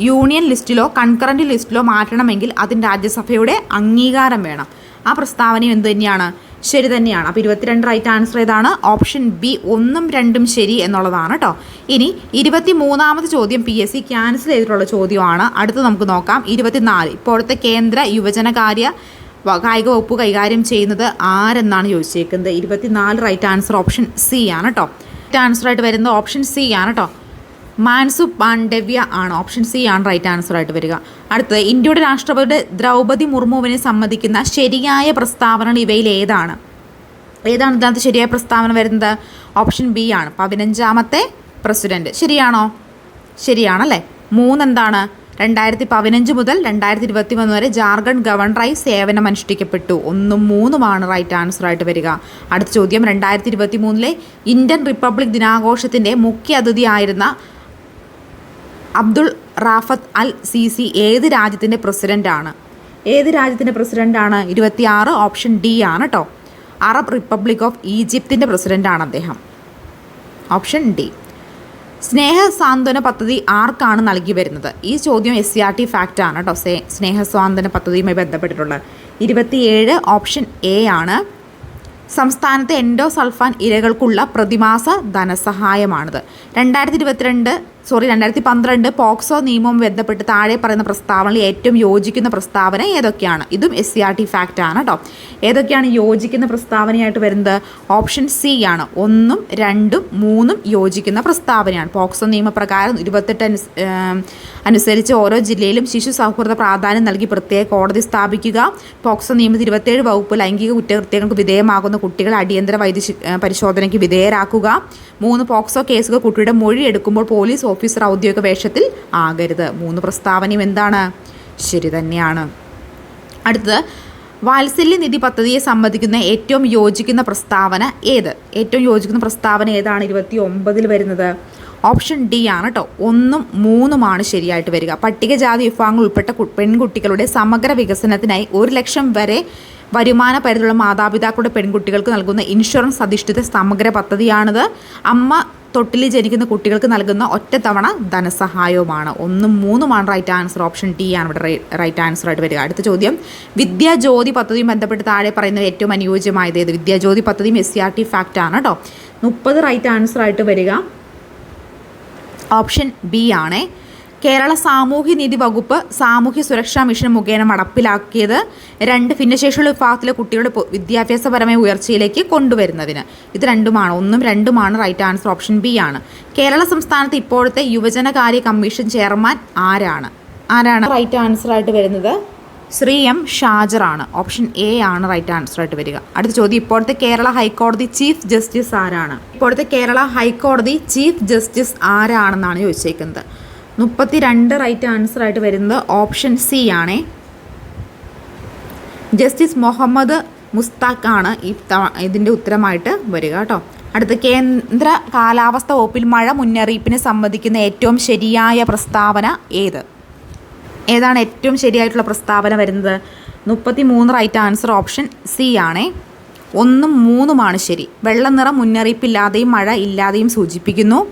യൂണിയൻ ലിസ്റ്റിലോ കൺകറന്റ് ലിസ്റ്റിലോ മാറ്റണമെങ്കിൽ അതിന് രാജ്യസഭയുടെ അംഗീകാരം വേണം. ആ പ്രസ്താവനയും എന്തു തന്നെയാണ് ശരി തന്നെയാണ്. അപ്പോൾ ഇരുപത്തിരണ്ട് റൈറ്റ് ആൻസർ ഏതാണ്? ഓപ്ഷൻ ബി ഒന്നും രണ്ടും ശരി എന്നുള്ളതാണ് കേട്ടോ ഇനി ഇരുപത്തി മൂന്നാമത് ചോദ്യം പി എസ് സി ക്യാൻസൽ ചെയ്തിട്ടുള്ള ചോദ്യമാണ്. അടുത്ത് നമുക്ക് നോക്കാം. ഇരുപത്തിനാല്. ഇപ്പോഴത്തെ കേന്ദ്ര യുവജനകാര്യ കായിക വകുപ്പ് കൈകാര്യം ചെയ്യുന്നത് ആരെന്നാണ് ചോദിച്ചേക്കുന്നത്? ഇരുപത്തിനാല് റൈറ്റ് ആൻസർ ഓപ്ഷൻ സി ആണ് കേട്ടോ റൈറ്റ് ആൻസർ ആയിട്ട് വരുന്നത് ഓപ്ഷൻ സി ആണ് കേട്ടോ മാൻസു പാണ്ഡവ്യ ആണ്. ഓപ്ഷൻ സി ആണ് റൈറ്റ് ആൻസർ ആയിട്ട് വരിക. അടുത്തത് ഇന്ത്യയുടെ രാഷ്ട്രപതി ദ്രൗപദി മുർമുവിനെ സംബന്ധിക്കുന്ന ശരിയായ പ്രസ്താവന ഇവയിൽ ഏതാണ്? ഏതാണ് ഇതിനകത്ത് ശരിയായ പ്രസ്താവന വരുന്നത്? ഓപ്ഷൻ ബി ആണ്. പതിനഞ്ചാമത്തെ പ്രസിഡന്റ്. ശരിയാണോ? ശരിയാണല്ലേ? മൂന്നെന്താണ്? രണ്ടായിരത്തി പതിനഞ്ച് മുതൽ രണ്ടായിരത്തി ഇരുപത്തി മൂന്ന് വരെ ജാർഖണ്ഡ് ഗവർണറായി സേവനം അനുഷ്ഠിക്കപ്പെട്ടു. ഒന്നും മൂന്നുമാണ് റൈറ്റ് ആൻസർ ആയിട്ട് വരിക. അടുത്ത ചോദ്യം രണ്ടായിരത്തി ഇരുപത്തി മൂന്നിലെ ഇന്ത്യൻ റിപ്പബ്ലിക് ദിനാഘോഷത്തിന്റെ മുഖ്യ അതിഥിയായിരുന്ന Abdel Fattah al Sisi ഏത് രാജ്യത്തിന്റെ പ്രസിഡന്റാണ് ഏത് രാജ്യത്തിന്റെ പ്രസിഡന്റാണ് ഇരുപത്തിയാറ് ഓപ്ഷൻ ഡി ആണ് കേട്ടോ അറബ് റിപ്പബ്ലിക് ഓഫ് ഈജിപ്തിന്റെ പ്രസിഡന്റാണ് അദ്ദേഹം. ഓപ്ഷൻ ഡി സ്നേഹ സാന്ത്വന പദ്ധതി ആർക്കാണ് നൽകി വരുന്നത്? ഈ ചോദ്യം S C R T fact ആണ് കേട്ടോ സേ സ്നേഹ സാന്ത്വന പദ്ധതിയുമായി ബന്ധപ്പെട്ടിട്ടുള്ളത്. ഇരുപത്തിയേഴ് ഓപ്ഷൻ എ ആണ്. സംസ്ഥാനത്തെ എൻഡോസൾഫാൻ ഇരകൾക്കുള്ള പ്രതിമാസ ധനസഹായമാണിത്. രണ്ടായിരത്തി ഇരുപത്തിരണ്ട് സോറി രണ്ടായിരത്തി പന്ത്രണ്ട് പോക്സോ നിയമവും ബന്ധപ്പെട്ട് താഴെ പറയുന്ന പ്രസ്താവനയിൽ ഏറ്റവും യോജിക്കുന്ന പ്രസ്താവന ഏതൊക്കെയാണ്? ഇതും S C R T fact ആണ് കേട്ടോ ഏതൊക്കെയാണ് യോജിക്കുന്ന പ്രസ്താവനയായിട്ട് വരുന്നത്? ഓപ്ഷൻ സി ആണ്. ഒന്നും രണ്ടും മൂന്നും യോജിക്കുന്ന പ്രസ്താവനയാണ്. പോക്സോ നിയമപ്രകാരം ഇരുപത്തെട്ട് അനുസരിച്ച് ഓരോ ജില്ലയിലും ശിശു സൗഹൃദ പ്രാധാന്യം നൽകി പ്രത്യേക കോടതി സ്ഥാപിക്കുക. പോക്സോ നിയമത്തിൽ ഇരുപത്തേഴ് വകുപ്പ് ലൈംഗിക കുറ്റകൃത്യങ്ങൾക്ക് വിധേയമാകുന്ന കുട്ടികളെ അടിയന്തര വൈദ്യ പരിശോധനയ്ക്ക് വിധേയരാക്കുക. മൂന്ന് പോക്സോ കേസുകൾ കുട്ടിയുടെ മൊഴി എടുക്കുമ്പോൾ പോലീസ് ഓഫീസർ ഔദ്യോഗിക വേഷത്തിൽ ആകരുത്. മൂന്ന് പ്രസ്താവനയും എന്താണ്? ശരി തന്നെയാണ്. അടുത്തത് വാത്സല്യ നിധി പദ്ധതിയെ സംബന്ധിക്കുന്ന ഏറ്റവും യോജിക്കുന്ന പ്രസ്താവന ഏത്? ഏറ്റവും യോജിക്കുന്ന പ്രസ്താവന ഏതാണ്? ഇരുപത്തി ഒമ്പതിൽ വരുന്നത്. ഓപ്ഷൻ ഡി ആണ് കേട്ടോ ഒന്നും മൂന്നുമാണ് ശരിയായിട്ട് വരിക. പട്ടികജാതി വിഭാഗങ്ങൾ ഉൾപ്പെട്ട പെൺകുട്ടികളുടെ സമഗ്ര വികസനത്തിനായി ഒരു ലക്ഷം വരെ വരുമാന പരിധിയുള്ള മാതാപിതാക്കളുടെ പെൺകുട്ടികൾക്ക് നൽകുന്ന ഇൻഷുറൻസ് അധിഷ്ഠിത സമഗ്ര പദ്ധതിയാണിത്. അമ്മ തൊട്ടിൽ ജനിക്കുന്ന കുട്ടികൾക്ക് നൽകുന്ന ഒറ്റത്തവണ ധനസഹായവുമാണ്. ഒന്നും മൂന്നുമാണ് റൈറ്റ് ആൻസർ ഓപ്ഷൻ ടി ആണ് ഇവിടെ റൈറ്റ് ആൻസർ ആയിട്ട് വരിക. അടുത്ത ചോദ്യം. വിദ്യാജ്യോതി പദ്ധതിയും ബന്ധപ്പെട്ട് താഴെ പറയുന്ന ഏറ്റവും അനുയോജ്യമായത് ഏത്? വിദ്യാജ്യോതി പദ്ധതിയും S C R T fact ആണ് കേട്ടോ മുപ്പത് റൈറ്റ് ആൻസർ ആയിട്ട് വരിക. ഓപ്ഷൻ ബി ആണ്. കേരള സാമൂഹ്യനീതി വകുപ്പ് സാമൂഹ്യ സുരക്ഷാ മിഷൻ മുഖേന നടപ്പിലാക്കിയത് രണ്ട് ഭിന്നശേഷിയുള്ള വിഭാഗത്തിലെ കുട്ടികളുടെ വിദ്യാഭ്യാസപരമായ ഉയർച്ചയിലേക്ക് കൊണ്ടുവരുന്നതിന്. ഇത് രണ്ടുമാണ്. ഒന്നും രണ്ടുമാണ് റൈറ്റ് ആൻസർ ഓപ്ഷൻ ബി ആണ്. കേരള സംസ്ഥാനത്ത് ഇപ്പോഴത്തെ യുവജനകാര്യ കമ്മീഷൻ ചെയർമാൻ ആരാണ്? ആരാണ് റൈറ്റ് ആൻസർ ആയിട്ട് വരുന്നത്? ശ്രീ എം ഷാജറാണ് ഓപ്ഷൻ എ ആണ് റൈറ്റ് ആൻസർ ആയിട്ട് വരിക. അടുത്ത ചോദ്യം. ഇപ്പോഴത്തെ കേരള ഹൈക്കോടതി ചീഫ് ജസ്റ്റിസ് ആരാണ്? ഇപ്പോഴത്തെ കേരള ഹൈക്കോടതി ചീഫ് ജസ്റ്റിസ് ആരാണെന്നാണ് ചോദിച്ചേക്കുന്നത്. മുപ്പത്തി രണ്ട് റൈറ്റ് ആൻസർ ആയിട്ട് വരുന്നത് ഓപ്ഷൻ സി ആണേ. ജസ്റ്റിസ് മുഹമ്മദ് മുസ്താഖ് ആണ് ഈ ത- ഇതിന്റെ ഉത്തരമായിട്ട് വരിക കേട്ടോ. അടുത്ത കേന്ദ്ര കാലാവസ്ഥ വകുപ്പിൽ മഴ മുന്നറിയിപ്പിനെ സംബന്ധിക്കുന്ന ഏറ്റവും ശരിയായ പ്രസ്താവന ഏത്? ഏതാണ് ഏറ്റവും ശരിയായിട്ടുള്ള പ്രസ്താവന വരുന്നത്? മുപ്പത്തി മൂന്ന് റൈറ്റ് ആൻസർ ഓപ്ഷൻ സി ആണേ. ഒന്നും മൂന്നുമാണ് ശരി. വെള്ള നിറം മുന്നറിയിപ്പില്ലാതെയും മഴ ഇല്ലാതെയും സൂചിപ്പിക്കുന്നു.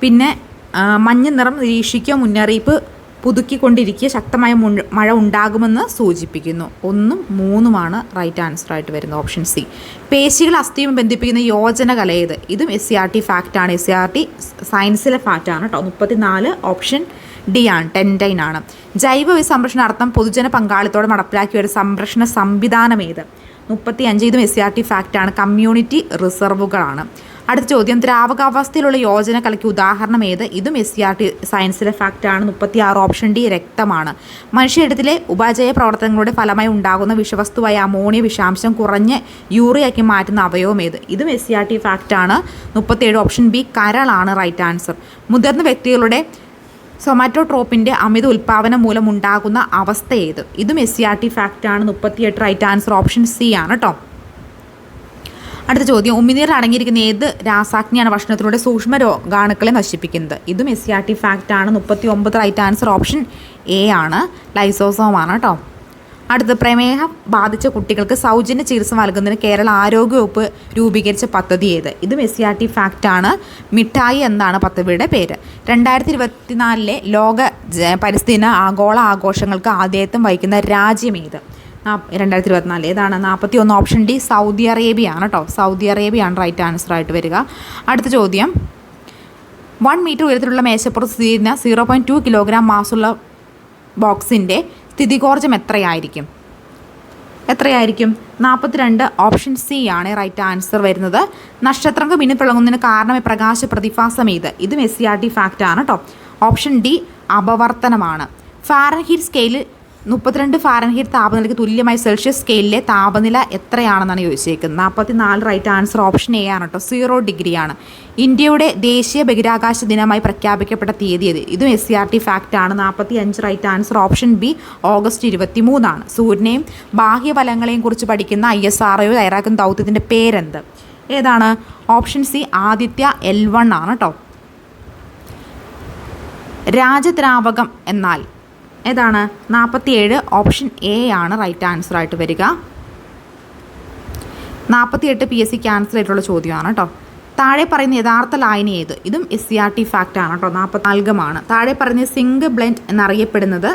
പിന്നെ മഞ്ഞ നിറം നിരീക്ഷിക്കുക മുന്നറിയിപ്പ് പുതുക്കിക്കൊണ്ടിരിക്കുക ശക്തമായ മഴ ഉണ്ടാകുമെന്ന് സൂചിപ്പിക്കുന്നു. ഒന്നും മൂന്നുമാണ് റൈറ്റ് ആൻസർ ആയിട്ട് വരുന്ന ഓപ്ഷൻ സി പേശികൾ അസ്ഥിയും ബന്ധിപ്പിക്കുന്ന യോജന കലയത് ഇതും S C R T fact ആണ്. എസ് സി ആർ ടി സയൻസിലെ ഫാക്റ്റ് ആണ് കേട്ടോ. മുപ്പത്തിനാല് ഓപ്ഷൻ ഡി ആണ്. ടെന്റൈൻ ആണ്. ജൈവ സംരക്ഷണാർത്ഥം പൊതുജന പങ്കാളിത്തോടെ നടപ്പിലാക്കിയ ഒരു സംരക്ഷണ സംവിധാനം ഏത്? മുപ്പത്തി അഞ്ച് ഇതും S C R T fact ആണ്. കമ്മ്യൂണിറ്റി റിസർവുകളാണ് അടുത്ത ചോദ്യം ദ്രാവകാവസ്ഥയിലുള്ള യോജന കലയ്ക്ക് ഉദാഹരണം ഏത്? ഇതും എസ് സി ആർ ടി സയൻസിലെ ഫാക്റ്റ് ആണ്. മുപ്പത്തി ആറ് ഓപ്ഷൻ ഡി രക്തമാണ്. മനുഷ്യരിടത്തിലെ ഉപാജയ പ്രവർത്തനങ്ങളുടെ ഫലമായി ഉണ്ടാകുന്ന വിഷവസ്തുവായ അമോണിയ വിഷാംശം കുറഞ്ഞ് യൂറിയാക്കി മാറ്റുന്ന അവയവം ഏത്? ഇതും S C R T fact ആണ്. മുപ്പത്തിയേഴ് ഓപ്ഷൻ ബി കരളാണ് റൈറ്റ് ആൻസർ മുതിർന്ന വ്യക്തികളുടെ സൊമാറ്റോട്രോപ്പിന്റെ അമിത ഉൽപ്പാദനം മൂലമുണ്ടാകുന്ന അവസ്ഥ ഏത്? ഇതും S C R T fact ആണ്. മുപ്പത്തിയെട്ട് റൈറ്റ് ആൻസർ ഓപ്ഷൻ സി ആണ് കേട്ടോ അടുത്ത ചോദ്യം. ഉമിനീർ അടങ്ങിയിരിക്കുന്ന ഏത് രാസാഗ്നിയാണ് ഭക്ഷണത്തിലൂടെ സൂക്ഷ്മ രോഗാണുക്കളെ നശിപ്പിക്കുന്നത്? ഇതും S C R T fact ആണ് മുപ്പത്തി ഒമ്പത് റൈറ്റ് ആൻസർ ഓപ്ഷൻ എ ആണ് ലൈസോസോമാണ് കേട്ടോ. അടുത്ത പ്രമേഹം ബാധിച്ച കുട്ടികൾക്ക് സൗജന്യ ചികിത്സ നൽകുന്നതിന് കേരള ആരോഗ്യവകുപ്പ് രൂപീകരിച്ച പദ്ധതി ഏത്? ഇതും S C R T fact ആണ്. മിഠായി എന്നാണ് പദ്ധതിയുടെ പേര്. രണ്ടായിരത്തി ഇരുപത്തിനാലിലെ ലോക പരിസ്ഥിതി ആഗോള ആഘോഷങ്ങൾക്ക് ആദ്യത്വം വഹിക്കുന്ന രാജ്യം ഏത്? രണ്ടായിരത്തി ഇരുപത്തിനാല് ഏതാണ്? നാൽപ്പത്തി ഒന്ന് ഓപ്ഷൻ ഡി സൗദി അറേബ്യ ആണ് കേട്ടോ. സൗദി അറേബ്യ ആണ് റൈറ്റ് ആൻസർ ആയിട്ട് വരിക. അടുത്ത ചോദ്യം. വൺ മീറ്റർ ഉയരത്തിലുള്ള മേശപ്പുറത്ത് സ്ഥിതി ചെയ്യുന്ന സീറോ പോയിന്റ് ടു കിലോഗ്രാം മാസുള്ള ബോക്സിന്റെ സ്ഥിതികോർജം എത്രയായിരിക്കും? എത്രയായിരിക്കും? നാൽപ്പത്തിരണ്ട് ഓപ്ഷൻ സി ആണ് റൈറ്റ് ആൻസർ വരുന്നത്. നക്ഷത്രങ്ങൾ മിന്നിത്തിളങ്ങുന്നതിന് കാരണമേ പ്രകാശ പ്രതിഭാസം ഇത് ഇതും S C R T fact ആണ് കേട്ടോ. Option D അപവർത്തനമാണ്. ഫാരൻഹീറ്റ് സ്കെയിലിൽ മുപ്പത്തിരണ്ട് ഫാരൻഹീറ്റ് താപനിലയ്ക്ക് തുല്യമായ സെൽഷ്യസ് സ്കെയിലിലെ താപനില എത്രയാണെന്നാണ് ചോദിച്ചേക്കുന്നത്. നാൽപ്പത്തി നാല് റൈറ്റ് ആൻസർ ഓപ്ഷൻ എ ആണ് കേട്ടോ സീറോ ഡിഗ്രിയാണ് ഇന്ത്യയുടെ ദേശീയ ബഹിരാകാശ ദിനമായി പ്രഖ്യാപിക്കപ്പെട്ട തീയതി ഏത്? ഇതും S C R T fact ആണ്. നാൽപ്പത്തി അഞ്ച് right answer option B August ഇരുപത്തി മൂന്നാണ് സൂര്യനെയും ബാഹ്യഫലങ്ങളെയും കുറിച്ച് പഠിക്കുന്ന ഐ എസ് ആർ ഒ തയ്യാറാക്കുന്ന ദൗത്യത്തിന്റെ പേരെന്ത്? ഏതാണ്? Option C Aditya L one ആണ് കേട്ടോ രാജദ്രാവകം എന്നാൽ ഏതാണ്? നാൽപ്പത്തിയേഴ് ഓപ്ഷൻ എ ആണ് റൈറ്റ് ആൻസർ ആയിട്ട് വരിക. നാൽപ്പത്തിയെട്ട് പി എസ് സി ക്യാൻസർ ആയിട്ടുള്ള ചോദ്യമാണ് കേട്ടോ താഴെ പറയുന്ന യഥാർത്ഥ ലായനി ഏത്? ഇതും S C R T fact ആണ് കേട്ടോ നാൽപ്പത്തിനാൽകമാണ് താഴെ പറയുന്ന സിംഗ് ബ്ലെൻഡ് എന്നറിയപ്പെടുന്നത്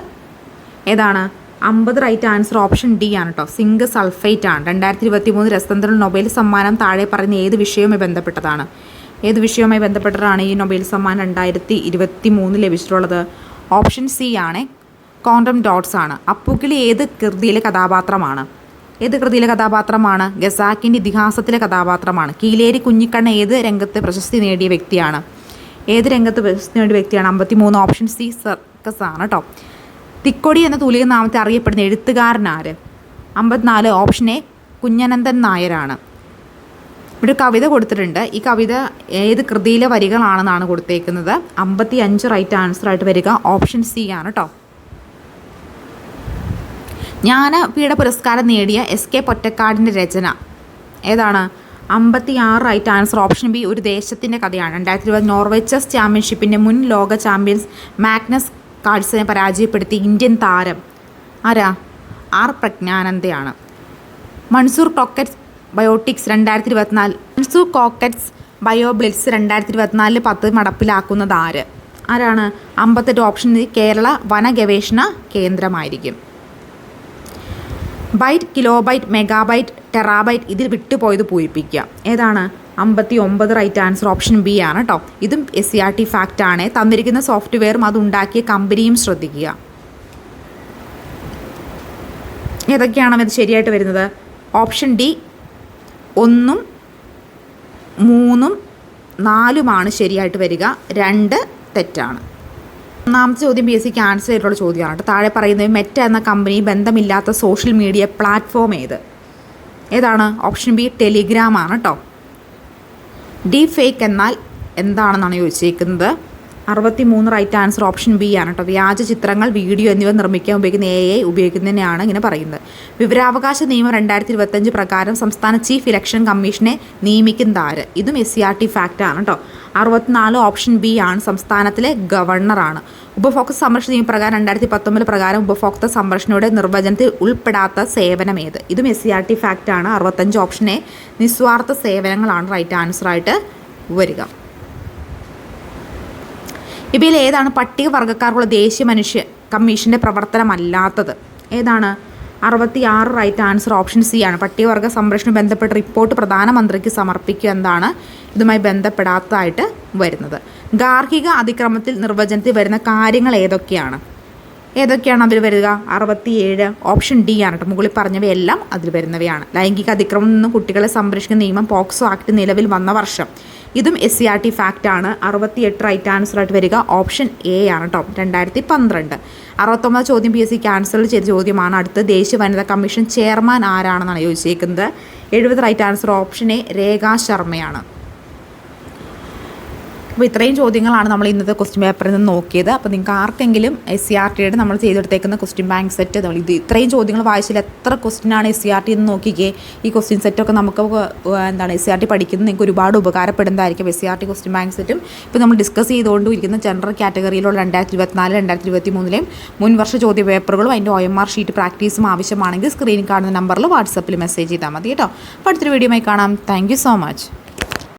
ഏതാണ്? അമ്പത് റൈറ്റ് ആൻസർ ഓപ്ഷൻ ഡി ആണ് കേട്ടോ സിങ്ക് സൾഫേറ്റ് ആണ്. രണ്ടായിരത്തി ഇരുപത്തി മൂന്ന് രസതന്ത്ര നൊബേൽ സമ്മാനം താഴെ പറയുന്ന ഏത് വിഷയവുമായി ബന്ധപ്പെട്ടതാണ്? ഏത് വിഷയവുമായി ബന്ധപ്പെട്ടിട്ടാണ് ഈ നൊബേൽ സമ്മാനം രണ്ടായിരത്തി ഇരുപത്തി മൂന്ന് ലഭിച്ചിട്ടുള്ളത്? ഓപ്ഷൻ സി ആണ്. ക്വാണ്ടം ഡോട്ട്സ് ആണ്. അപ്പുക്കിളി ഏത് കൃതിയിലെ കഥാപാത്രമാണ്? ഏത് കൃതിയിലെ കഥാപാത്രമാണ്? ഗസാക്കിന്റെ ഇതിഹാസത്തിലെ കഥാപാത്രമാണ്. കീലേരി കുഞ്ഞിക്കണ്ണ ഏത് രംഗത്ത് പ്രശസ്തി നേടിയ വ്യക്തിയാണ്? ഏത് രംഗത്ത് പ്രശസ്തി നേടിയ വ്യക്തിയാണ്? അമ്പത്തി മൂന്ന് ഓപ്ഷൻ സി സർക്കസ് ആണ് കേട്ടോ. തിക്കൊടി എന്ന തൂലിക നാമത്തെ അറിയപ്പെടുന്ന എഴുത്തുകാരൻ ആര്? അമ്പത്തിനാല് ഓപ്ഷൻ എ കുഞ്ഞനന്ദൻ നായരാണ്. ഇവിടെ കവിത കൊടുത്തിട്ടുണ്ട്. ഈ കവിത ഏത് കൃതിയിലെ വരികളാണെന്നാണ് കൊടുത്തേക്കുന്നത്. അമ്പത്തി അഞ്ച് റൈറ്റ് ആൻസർ ആയിട്ട് വരിക. ഓപ്ഷൻ സി ആണ് കേട്ടോ. ജ്ഞാനപീഠ പുരസ്കാരം നേടിയ എസ് കെ പൊറ്റക്കാടിന്റെ രചന. ഏതാണ്? അമ്പത്തി ആറായിട്ട് ആൻസർ ഓപ്ഷൻ ബി ഒരു ദേശത്തിന്റെ കഥയാണ്. രണ്ടായിരത്തി ഇരുപത് നോർവേ ചെസ് ചാമ്പ്യൻഷിപ്പിന്റെ മുൻ ലോക ചാമ്പ്യൻസ് മാഗ്നസ് കാർഡ്സിനെ പരാജയപ്പെടുത്തി ഇന്ത്യൻ താരം ആരാ? ആർ പ്രജ്ഞാനന്ദയാണ്. മൺസൂർ കോക്കറ്റ്സ് ബയോട്ടിക്സ് രണ്ടായിരത്തി ഇരുപത്തിനാല്. മൺസൂർ കോക്കറ്റ്സ് ബയോബ്ലിറ്റ്സ് രണ്ടായിരത്തി ഇരുപത്തിനാലിൽ പത്ത് നടപ്പിലാക്കുന്നത് ആര്? ആരാണ്? അമ്പത്തെട്ട് ഓപ്ഷൻ കേരള വന ഗവേഷണ കേന്ദ്രമായിരിക്കും. ബൈറ്റ് കിലോബൈറ്റ് മെഗാബൈറ്റ് ടെറാബൈറ്റ് ഇതിൽ വിട്ടുപോയത് പൂരിപ്പിക്കുക. ഏതാണ്? അമ്പത്തി ഒമ്പത് റൈറ്റ് ആൻസർ ഓപ്ഷൻ ബി ആണ് കേട്ടോ ഇതും S C R T fact ആണ്. തന്നിരിക്കുന്ന സോഫ്റ്റ്വെയറും അത് ഉണ്ടാക്കിയ കമ്പനിയും ശ്രദ്ധിക്കുക. ഏതൊക്കെയാണ് ഇത് ശരിയായിട്ട് വരുന്നത്? ഓപ്ഷൻ ഡി ഒന്നും മൂന്നും നാലുമാണ് ശരിയായിട്ട് വരിക. രണ്ട് തെറ്റാണ്. ഒന്നാമത്തെ ചോദ്യം പി എസ് സി ക്യാൻസൽ ചെയ്തിട്ടുള്ള ചോദ്യമാണ്. കേട്ടോ താഴെ പറയുന്നത് മെറ്റ എന്ന കമ്പനി ബന്ധമില്ലാത്ത സോഷ്യൽ മീഡിയ പ്ലാറ്റ്ഫോം ഏത്? ഏതാണ്? ഓപ്ഷൻ ബി ടെലിഗ്രാം ആണ് കേട്ടോ ഡീ ഫേക്ക് എന്നാൽ എന്താണെന്നാണ് ചോദിച്ചേക്കുന്നത്? അറുപത്തി മൂന്ന് റൈറ്റ് ആൻസർ ഓപ്ഷൻ ബി ആണ് കേട്ടോ വ്യാജ ചിത്രങ്ങൾ വീഡിയോ എന്നിവ നിർമ്മിക്കാൻ ഉപയോഗിക്കുന്ന എ ഐ ഉപയോഗിക്കുന്നതിനെയാണ് ഇങ്ങനെ പറയുന്നത്. വിവരാവകാശ നിയമം രണ്ടായിരത്തി ഇരുപത്തഞ്ച് പ്രകാരം സംസ്ഥാന ചീഫ് ഇലക്ഷൻ കമ്മീഷനെ നിയമിക്കുന്ന ആര്? ഇതും S C R T fact ആണ് കേട്ടോ അറുപത്തിനാല് ഓപ്ഷൻ ബി ആണ് സംസ്ഥാനത്തിലെ ഗവർണറാണ്. ഉപഭോക്തൃ സംരക്ഷണ നിയമപ്രകാരം രണ്ടായിരത്തി പത്തൊമ്പത് പ്രകാരം ഉപഭോക്തൃ സംരക്ഷണയുടെ നിർവചനത്തിൽ ഉൾപ്പെടാത്ത സേവനം ഏത്? ഇതും S C R T fact ആണ്. അറുപത്തഞ്ച് എ നിസ്വാർത്ഥ സേവനങ്ങളാണ് റൈറ്റ് ആൻസർ ആയിട്ട് വരിക. ഇവയിൽ ഏതാണ് പട്ടികവർഗക്കാർക്കുള്ള ദേശീയ മനുഷ്യ കമ്മീഷന്റെ പ്രവർത്തനമല്ലാത്തത്? ഏതാണ്? അറുപത്തി ആറ് റൈറ്റ് ആൻസർ ഓപ്ഷൻ സി ആണ്. പട്ടികവർഗ സംരക്ഷണം ബന്ധപ്പെട്ട റിപ്പോർട്ട് പ്രധാനമന്ത്രിക്ക് സമർപ്പിക്കുക എന്നാണ് ഇതുമായി ബന്ധപ്പെടാത്തതായിട്ട് വരുന്നത്. ഗാർഹിക അതിക്രമത്തിൽ നിർവചനത്തിൽ വരുന്ന കാര്യങ്ങൾ ഏതൊക്കെയാണ്? ഏതൊക്കെയാണ് അതിൽ വരിക? അറുപത്തിയേഴ് ഓപ്ഷൻ ഡി ആണ് കേട്ടോ. മുകളിൽ പറഞ്ഞവയെല്ലാം അതിൽ വരുന്നവയാണ്. ലൈംഗിക അതിക്രമം നിന്ന് കുട്ടികളെ സംരക്ഷിക്കുന്ന നിയമം പോക്സോ ആക്ട് നിലവിൽ വന്ന വർഷം. ഇതും S C R T fact ആണ്. അറുപത്തിയെട്ട് റൈറ്റ് ആൻസർ ആയിട്ട് വരിക. ഓപ്ഷൻ എ ആണ് കേട്ടോ രണ്ടായിരത്തി പന്ത്രണ്ട് അറുപത്തൊമ്പത് ചോദ്യം പി എസ് സി ക്യാൻസൽ ചെയ്ത ചോദ്യമാണ് അടുത്ത് ദേശീയ വനിതാ കമ്മീഷൻ ചെയർമാൻ ആരാണെന്നാണ് ചോദിച്ചേക്കുന്നത്. എഴുപത് right answer option A Rekha ശർമ്മയാണ്. അപ്പോൾ ഇത്രയും ചോദ്യങ്ങളാണ് നമ്മൾ ഇന്നത്തെ ക്വസ്റ്റ്യൻ പേപ്പറിൽ നിന്ന് നോക്കിയത്. അപ്പോൾ നിങ്ങൾക്ക് ആർക്കെങ്കിലും എസ് സി ആർ ടിയുടെ നമ്മൾ ചെയ്തെടുത്തേക്കുന്ന ക്വസ്റ്റ്യൻ ബാങ്ക് സെറ്റ് നമ്മൾ ഇത് ഇത്രയും ചോദ്യങ്ങൾ വായിച്ചാൽ എത്ര ക്വസ്റ്റ്യനാണ് എസ് സി ആർ ടി എന്ന് നോക്കിക്കേ. ഈ ക്വസ്റ്റ്യൻ സെറ്റൊക്കെ നമുക്ക് എന്താണ് എസ് സി ആർ ടി പഠിക്കുന്നത് നിങ്ങൾക്ക് ഒരുപാട് ഉപകാരപ്പെടുന്നതായിരിക്കും S C R T question bank സെറ്റും ഇപ്പോൾ നമ്മൾ ഡിസ്കസ് ചെയ്തുകൊണ്ടിരിക്കുന്ന ജനറൽ കാറ്റഗറിയിലുള്ള രണ്ടായിരത്തി ഇരുപത്തിനാല് രണ്ടായിരത്തി ഇരുപത്തി മൂന്നിലെയും മുൻവർഷ ചോദ്യ പേപ്പറുകളും അതിന്റെ ഒ എം ആർ ഷീറ്റ് പ്രാക്ടീസും ആവശ്യമാണെങ്കിൽ സ്ക്രീനിൽ കാണുന്ന നമ്പറിൽ വാട്സപ്പിൽ മെസ്സേജ് ചെയ്താൽ മതി കേട്ടോ. അപ്പോൾ അടുത്തൊരു വീഡിയോയുമായി കാണാം. Thank so much